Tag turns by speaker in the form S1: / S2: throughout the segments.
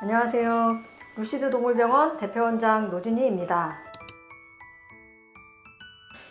S1: 안녕하세요. 루시드 동물병원 대표원장 노진희입니다.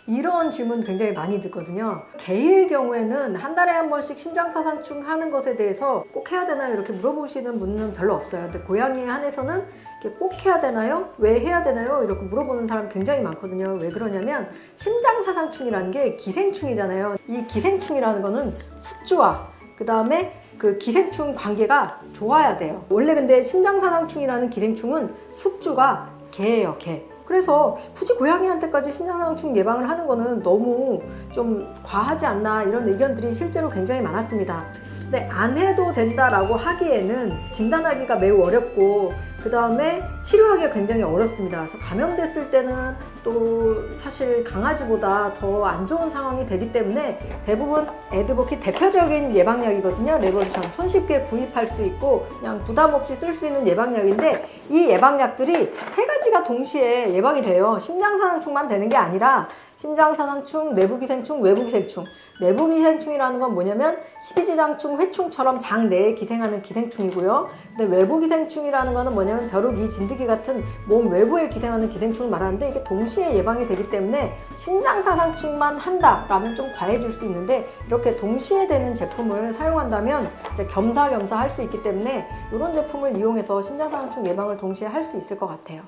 S1: 이런 질문 굉장히 많이 듣거든요. 개일 경우에는 한 달에 한 번씩 심장사상충 하는 것에 대해서 꼭 해야 되나요? 이렇게 물어보시는 분은 별로 없어요. 근데 고양이에 한해서는 이렇게 꼭 해야 되나요? 왜 해야 되나요? 이렇게 물어보는 사람 굉장히 많거든요. 왜 그러냐면 심장사상충이라는 게 기생충이잖아요. 이 기생충이라는 거는 숙주와 그 다음에 그 기생충 관계가 좋아야 돼요. 원래 근데 심장사상충이라는 기생충은 숙주가 개예요, 개. 그래서 굳이 고양이한테까지 심장사상충 예방을 하는 거는 너무 좀 과하지 않나 이런 의견들이 실제로 굉장히 많았습니다. 근데 안 해도 된다라고 하기에는 진단하기가 매우 어렵고 그 다음에 치료하기가 굉장히 어렵습니다. 그래서 감염됐을 때는 또 사실 강아지보다 더 안 좋은 상황이 되기 때문에 대부분 에드보키 대표적인 예방약이거든요. 레버루션. 손쉽게 구입할 수 있고 그냥 부담 없이 쓸 수 있는 예방약인데 이 예방약들이 세 가지가 동시에 예방이 돼요. 심장사상충만 되는 게 아니라 심장사상충, 내부기생충, 외부기생충. 내부기생충이라는 건 뭐냐면 십이지장충, 회충처럼 장 내에 기생하는 기생충이고요. 근데 외부기생충이라는 거는 뭐냐면 벼룩이, 진드기 같은 몸 외부에 기생하는 기생충을 말하는데 이게 동시에 예방이 되기 때문에 심장사상충만 한다라면 좀 과해질 수 있는데 이렇게 동시에 되는 제품을 사용한다면 이제 겸사겸사 할 수 있기 때문에 이런 제품을 이용해서 심장사상충 예방을 동시에 할 수 있을 것 같아요.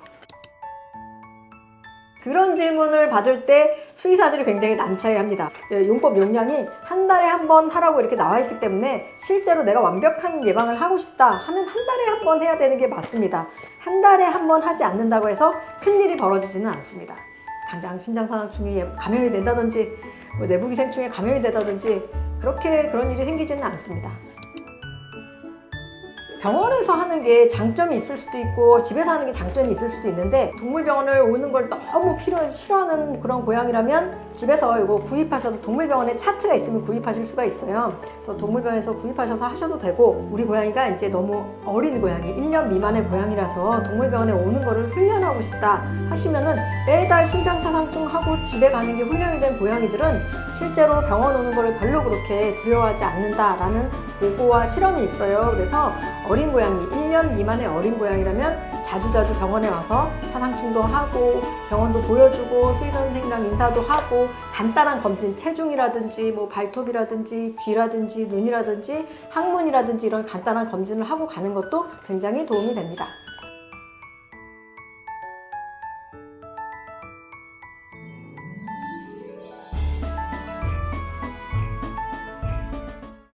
S1: 그런 질문을 받을 때 수의사들이 굉장히 난처해합니다. 예, 용법 용량이 한 달에 한 번 하라고 이렇게 나와 있기 때문에 실제로 내가 완벽한 예방을 하고 싶다 하면 한 달에 한 번 해야 되는 게 맞습니다. 한 달에 한 번 하지 않는다고 해서 큰 일이 벌어지지는 않습니다. 당장 심장사상충에 감염이 된다든지 뭐 내부기생충에 감염이 된다든지 그렇게 그런 일이 생기지는 않습니다. 병원에서 하는 게 장점이 있을 수도 있고 집에서 하는 게 장점이 있을 수도 있는데 동물병원을 오는 걸 너무 필요 싫어하는 그런 고양이라면 집에서 이거 구입하셔도 동물병원에 차트가 있으면 구입하실 수가 있어요. 그래서 동물병원에서 구입하셔서 하셔도 되고 우리 고양이가 이제 너무 어린 고양이, 1년 미만의 고양이라서 동물병원에 오는 거를 훈련하고 싶다 하시면은 매달 심장사상충 하고 집에 가는 게 훈련이 된 고양이들은 실제로 병원 오는 거를 별로 그렇게 두려워하지 않는다라는 보고와 실험이 있어요. 그래서 어린 고양이, 1년 미만의 어린 고양이라면 자주자주 병원에 와서 사상충도 하고 병원도 보여주고 수의사 선생님이랑 인사도 하고 간단한 검진, 체중이라든지 뭐 발톱이라든지 귀라든지 눈이라든지 항문이라든지 이런 간단한 검진을 하고 가는 것도 굉장히 도움이 됩니다.